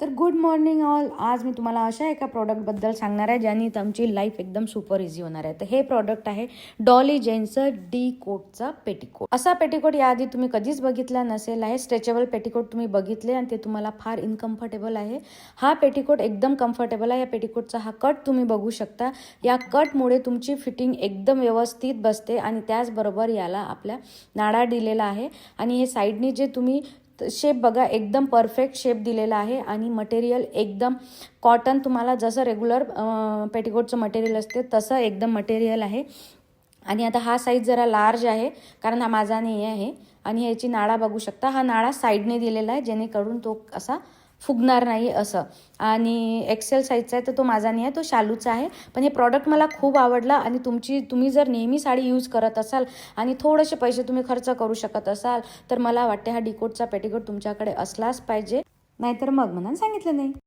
तर good morning all आज मी तुम्हाला अशा एका प्रॉडक्टबद्दल सांगणार आहे ज्याने तुमची लाईफ एकदम सुपर इझी होणार आहे. तर हे प्रॉडक्ट आहे डॉली जेन्सचं डी कोटचा पेटीकोट असा पेटीकोट याआधी तुम्ही कधीच बघितला नसेल आहे. स्ट्रेचेबल पेटीकोट तुम्ही बघितले आणि ते तुम्हाला फार इनकम्फर्टेबल आहे. हा पेटीकोट एकदम कम्फर्टेबल आहे. या पेटीकोटचा हा कट तुम्ही बघू शकता. या कटमुळे तुमची फिटिंग एकदम व्यवस्थित बसते आणि त्याचबरोबर याला आपल्या नाडा दिलेला आहे. आणि हे साईडने जे तुम्ही शेप बघा एकदम परफेक्ट शेप दिलेला आहे आणि मटेरियल एकदम कॉटन तुम्हाला जसं रेग्युलर पेटीकोटचं मटेरियल असते तसं एकदम मटेरियल आहे. आणि आता हा साईज जरा लार्ज आहे कारण हा माझा नाही आहे आणि ह्याची नाळा बघू शकता हा नाळा साईडने दिलेला आहे जेणेकरून तो असा फुगणार नाही असं. आणि एक्सेल साईजचा आहे तर तो माझा नाही आहे तो शालूचा आहे. पण हे प्रॉडक्ट मला खूप आवडला आणि तुमची तुम्ही जर नेहमी साडी यूज करत असाल आणि थोडेसे पैसे तुम्ही खर्च करू शकत असाल तर मला वाटते हा डिकोटचा पेटीकोट तुमच्याकडे असलाच पाहिजे. नाहीतर मग म्हणून सांगितलं नाही.